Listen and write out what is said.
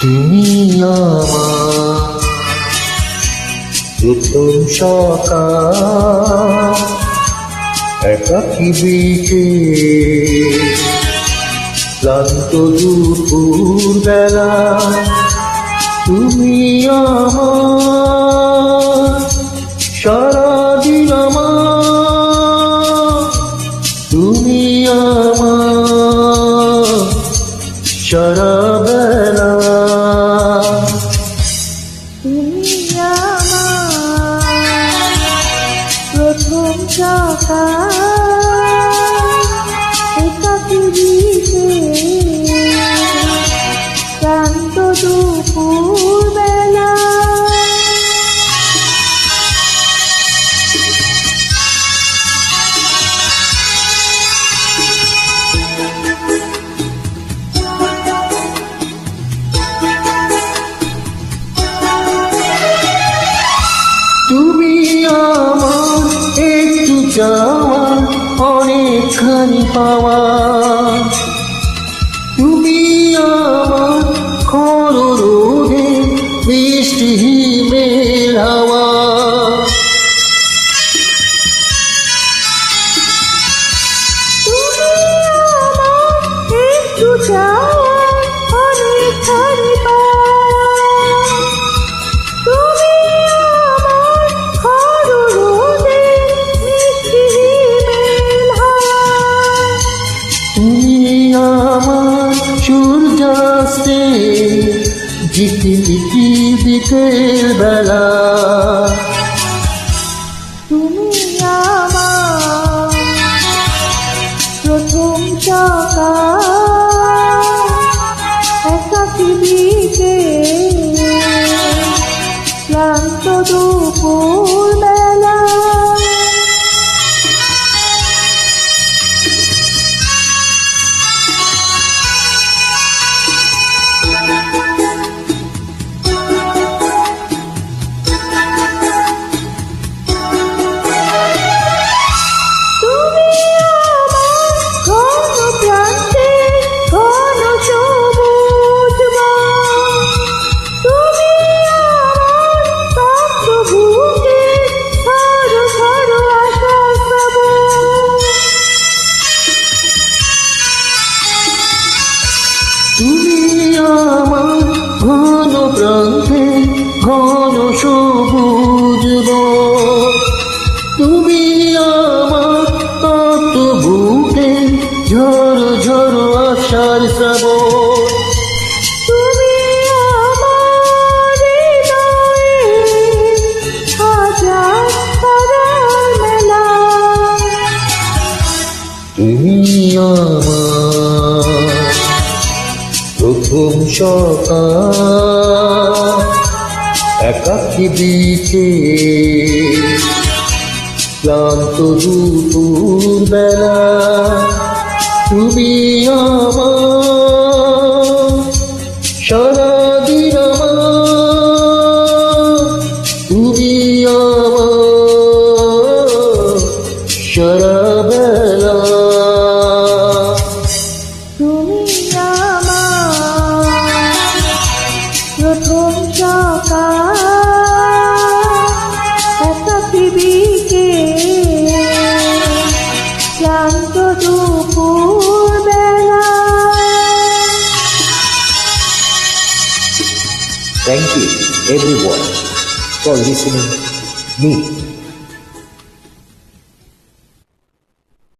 তুমি প্রথম সকাল একাকি বিকে? ক্লান্ত দুপুর বেলা তুমি তুমি আমার প্রথম সকাল অনেকখানি পাওয়া। তুমি আমার খর রোধে বৃষ্টি তুমি আমার একটু চাওয়া किसी की बिखेर তুমি আমার ঘন প্রান্তে ঘন সবুজ তুমি আমার তত বুকে ঝড় ঝড় আশার শ্রাবণ তুমি একাকি বিচে ক্লান্ত দুপুর বেলা তুমি আমার সারাদিন আমার তুমি আমার Thank you, everyone, for listening me.